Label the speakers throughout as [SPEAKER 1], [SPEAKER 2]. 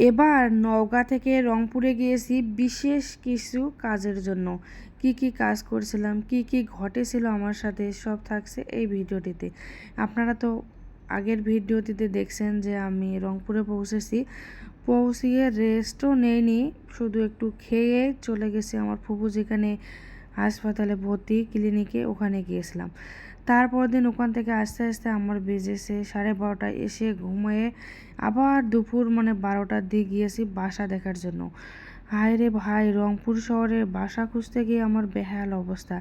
[SPEAKER 1] এবার নওগাঁ থেকে রংপুরে গিয়েছি বিশেষ কিছু কাজের জন্য। কি কি কাজ করছিলাম, কি কি ঘটেছিল আমার সাথে, সব থাকছে এই ভিডিওটিতে। আপনারা তো আগের ভিডিওটিতে দেখছেন যে আমি রংপুরে পৌঁছেছি। পৌঁছিয়ে রেস্টও নেইনি, শুধু একটু খেয়ে চলে গেছি আমার ফুপু যেখানে হাসপাতালে ভর্তি ক্লিনিকে ওখানে গিয়েছিলাম। তারপর দিন ওখান থেকে আস্তে আস্তে আমার বেজেছে সাড়ে বারোটায় এসে ঘুমিয়ে আবার দুপুর মানে বারোটার দিকে গিয়েছি বাসা দেখার জন্য। হায় রে ভাই, রংপুর শহরে বাসা খুঁজতে গিয়ে আমার বেহাল অবস্থা।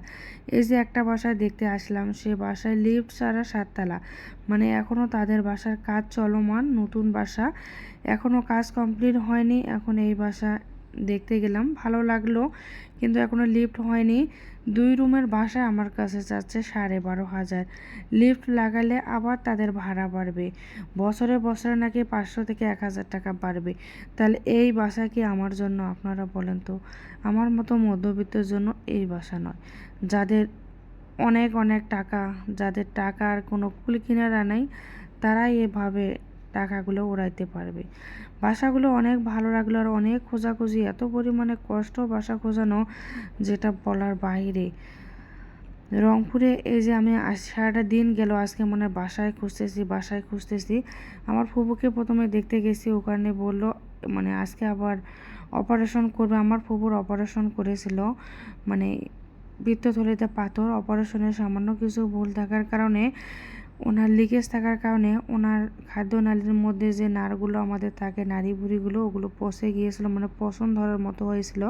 [SPEAKER 1] এই যে একটা বাসায় দেখতে আসলাম, সে বাসায় লিফট ছাড়া সাততলা। মানে এখনও তাদের বাসার কাজ চলমান, নতুন বাসা। এখনও কাজ কমপ্লিট হয়নি, এখন এই বাসা দেখতে গেলাম, ভালো লাগল। কিন্তু এখনও লিফট হয়নি। দুই রুমের বাসায় আমার কাছে যাচ্ছে সাড়ে বারো হাজার। লিফট লাগালে আবার তাদের ভাড়া বাড়বে। বছরে বছরে নাকি পাঁচশো থেকে এক হাজার টাকা বাড়বে। তাহলে এই বাসা কি আমার জন্য, আপনারা বলেন তো? আমার মতো মধ্যবিত্তের জন্য এই বাসা নয়। যাদের অনেক অনেক টাকা, যাদের টাকার কোনো কুল কিনারা নেই, তারাই এভাবে টাকাগুলো উড়াইতে পারবে। বাসাগুলো অনেক ভালো লাগল আর অনেক খোঁজাখুঁজি। এত পরিমাণে কষ্ট বাসা খোঁজানো, যেটা বলার বাইরে। রংপুরে এই যে আমি সারাটা দিন গেল, আজকে মানে বাসায় খুঁজতেছি বাসায় খুঁজতেছি। আমার ফুপুকে প্রথমে দেখতে গেছি ওখানে বলল মানে আজকে আবার অপারেশন করবে। আমার ফুপুর অপারেশন করেছিল মানে বৃত্তথলিতে পাথর, অপারেশনের সামান্য কিছু ভুল থাকার কারণে ওনার লিকেজ থাকার কারণে ওনার খাদ্য নালীর মধ্যে যে নারগুলো আমাদের থাকে নারী বুড়িগুলো ওগুলো পচে গিয়েছিল মানে পছন্দ ধরার মতো হয়েছিল।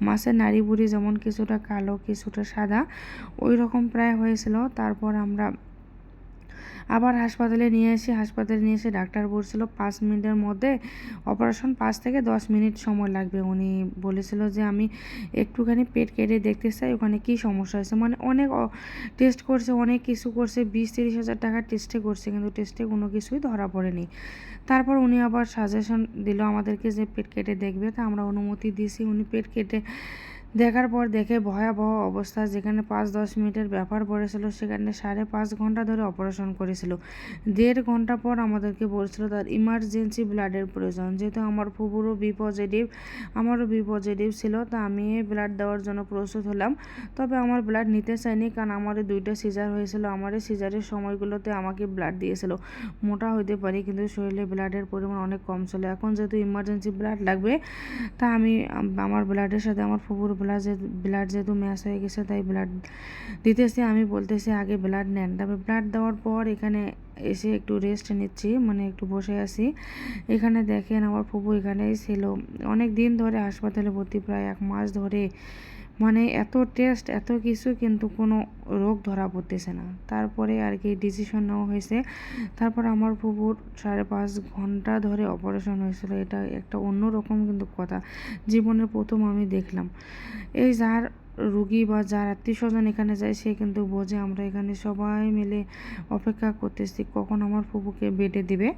[SPEAKER 1] মাছের নারী বুড়ি যেমন কিছুটা কালো, কিছুটা সাদা ওই রকম প্রায় হয়েছিল। তারপর আমরা আবার হাসপাতালে নিয়ে এসে, হাসপাতালে নিয়ে এসে ডাক্তার বলছিল, পাঁচ মিনিটের মধ্যে অপারেশন পাঁচ থেকে দশ মিনিট সময় লাগবে। উনি বলেছিল যে, আমি একটুখানি পেট কেটে দেখতে চাই, ওখানে কী সমস্যা হয়েছে? মানে অনেক টেস্ট করছে, অনেক কিছু করছে, বিশ তিরিশ হাজার টাকার টেস্টে করছে, কিন্তু টেস্টে কোনো কিছুই ধরা পড়েনি। তারপর উনি আবার সাজেশন দিল আমাদেরকে যে, পেট কেটে দেখবে। তা আমরা অনুমতি দিয়েছি, উনি পেট কেটে দেখার পর দেখে ভয়াবহ অবস্থা। যেখানে পাঁচ দশ মিনিটের ব্যাপার পড়েছিল, সেখানে সাড়ে পাঁচ ঘণ্টা ধরে অপারেশন করেছিল। দেড় ঘণ্টা পর আমাদেরকে বলছিল, তার ইমার্জেন্সি ব্লাডের প্রয়োজন। যেহেতু আমার ফুবুরও বি পজিটিভ আমারও বি পজিটিভ ছিল, তা আমি ব্লাড দেওয়ার জন্য প্রস্তুত হলাম। তবে আমার ব্লাড নিতে চাইনি, কারণ আমারও দুইটা সিজার হয়েছিল। আমার সিজারের সময়গুলোতে আমাকে ব্লাড দিয়েছিল। মোটা হইতে পারি, কিন্তু শরীরে ব্লাডের পরিমাণ অনেক কম ছিল। এখন যেহেতু ইমার্জেন্সি ব্লাড লাগবে, তা আমি, আমার ব্লাডের সাথে আমার ফুবুর ব্লাড ব্লাড যেহেতু ম্যাচ হয়ে গেছে, তাই ব্লাড দিতেছে। আমি বলতেছি, আগে ব্লাড নেন। তারপর ব্লাড দেওয়ার পর এখানে এসে একটু রেস্ট নিচ্ছি মানে একটু বসে আছি। এখানে দেখেন, আমার ফুপু এখানেই ছিল। অনেক দিন ধরে হাসপাতালে ভর্তি, প্রায় এক মাস ধরে মানে এত টেস্ট এত কিছু কিন্তু কোনো রোগ ধরা পড়তেছে না। তারপরে আর কি ডিসিশন নেওয়া হয়েছে। তারপর আমার ফুপুর সাড়ে পাঁচ ঘণ্টা ধরে অপারেশন হয়েছিল। এটা একটা অন্যরকম কিন্তু কথা। জীবনের প্রথম আমি দেখলাম। এই যার রুগী বা যার আত্মীয় স্বজন এখানে যায়, সে কিন্তু বোঝে আমরা এখানে সবাই মিলে অপেক্ষা করতেছি কখন আমার ফুপুকে বেডে দিবে।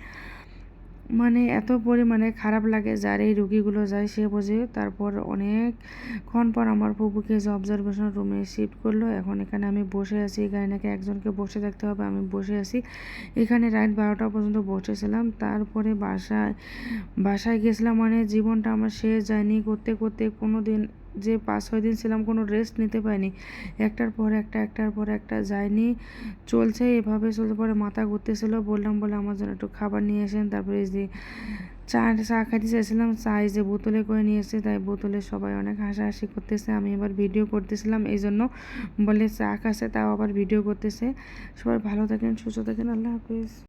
[SPEAKER 1] মানে এত পরিমাণে খারাপ লাগে যার এই রুগীগুলো যায়, সে বোঝে। তারপর অনেকক্ষণ পর আমার ফুপুকে যে অবজারভেশন রুমে শিফট করল, এখন এখানে আমি বসে আছি। এখানে নাকি একজনকে বসে থাকতে হবে, আমি বসে আছি। এখানে রাত বারোটা পর্যন্ত বসেছিলাম। তারপরে বাসায় বাসায় গেছিলাম মানে জীবনটা আমার শেষ যায়নি। করতে করতে কোনো দিন যে পাঁচ ছয় দিন ছিলাম, কোনো রেস্ট নিতে পারিনি। একটার পর একটা, একটার পর একটা যায়নি চলছে, এভাবে চলতে পরে মাথা ঘুরতেছিল। বললাম, বলে আমার জন্য একটু খাবার নিয়ে এসেন তারপরে যে চা চা খাইতে চাইছিলাম, চা যে বোতলে করে নিয়ে এসে তাই বোতলে সবাই অনেক হাসাহাসি করতেছে। আমি এবার ভিডিও করতেছিলাম এই জন্য বলে চা খাচ্ছে, তাও আবার ভিডিও করতেছে। সবাই ভালো থাকেন, সুস্থ থাকেন। আল্লাহ হাফিজ।